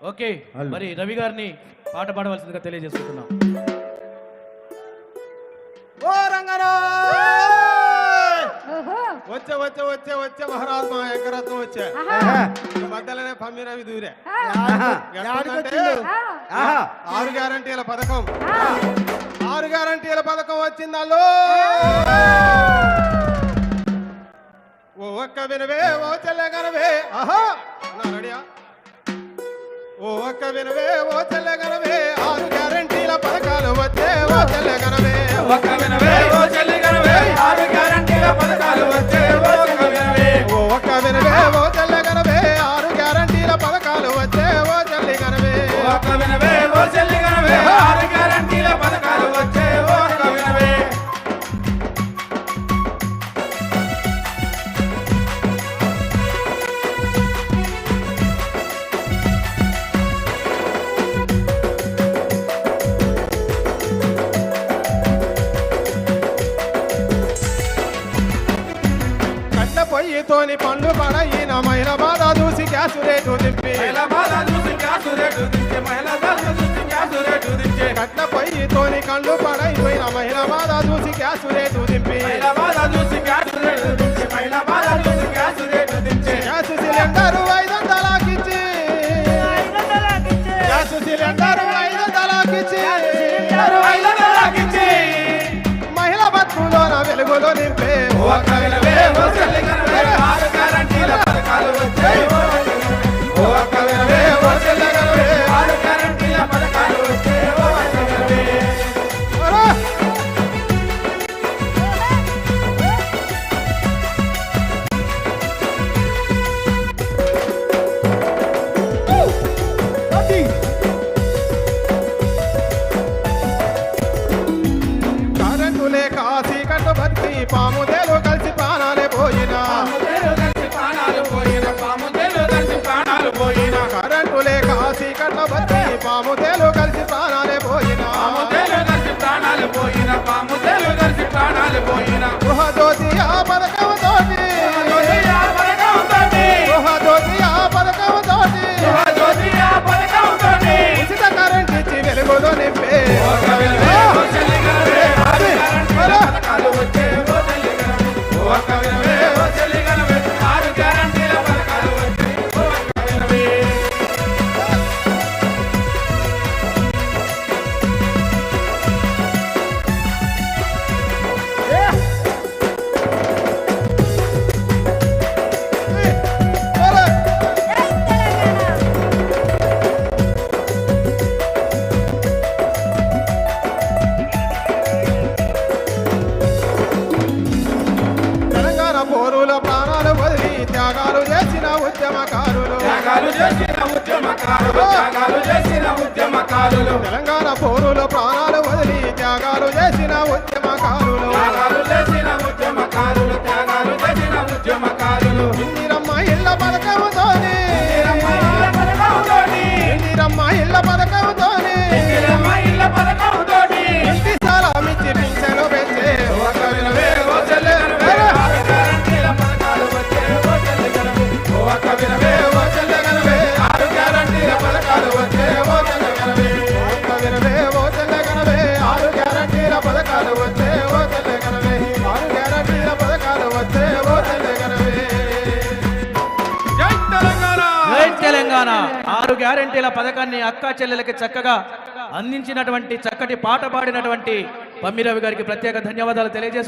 Okay. మరి రవి గారిని పాట పాడవలసిందిగా తెలియజేసుకుంటున్నాం. ఓ రంగనా వచ్చే వచ్చే వచ్చే వచ్చే మహారాజ్ మా ఎంకరత్నం వచ్చే. మధ్యలోనే పమ్మినవి దూరే. ఆరు గ్యారంటీల పథకం. ఆ. ఆరు గ్యారంటీల పథకం వచ్చిందల్లో. ఓ ఒక్క వినవే. ఓ కనవే ఆరు గ్యారంటీల పథకాలు వచ్చే ఓ ఒక్క వినవే ఓ చెల్లి గనవే ఆరు గ్యారంటీల పథకాలు వచ్చే ఓ ఒక్క వినవే ఓ ఒక్క వినవే ఓ చెల్లె కనవే ఆరు గ్యారంటీల పథకాలు వచ్చే ఓ చెల్లి కనవే ఒక్క వినవే ఓ చెల్లి పొయ్యితోని పండ్లు పడయిన మైన బాధ చూసి గ్యాసు రేటు దింపి. మహిళ బాధ చూసి గ్యాసు రేటు దించే. కట్ల పొయ్యితోని కళ్ళు పడైపోయిన మహిళ బాధ చూసి గ్యాసు రేటు దింపి గ్యాసు సిలిండర్ ఐదు వందలకిచ్చి. గ్యాస్ సిలిండర్ ఐదు వందలకిచ్చి. ఐదు వందలకిచ్చి. మహిళ బతుకులోన వెలుగులో నింపే. ఒక్క వినవే ఓ చెల్లి పాము తెలుగు ఉద్యమకారులు. త్యాగాలు చేసిన ఉద్యమకారులు త్యాగాలు చేసిన ఉద్యమకారులు. తెలంగాణ పోరుల ప్రాణాలు వదిలి త్యాగాలు చేసిన ఉద్యమకారులు. గ్యారంటీల పథకాన్ని అక్కా చెల్లెలకి చక్కగా అందించినటువంటి చక్కటి పాట పాడినటువంటి పమ్మిరవి గారికి ప్రత్యేక ధన్యవాదాలు తెలియజేసుకుంటున్నాను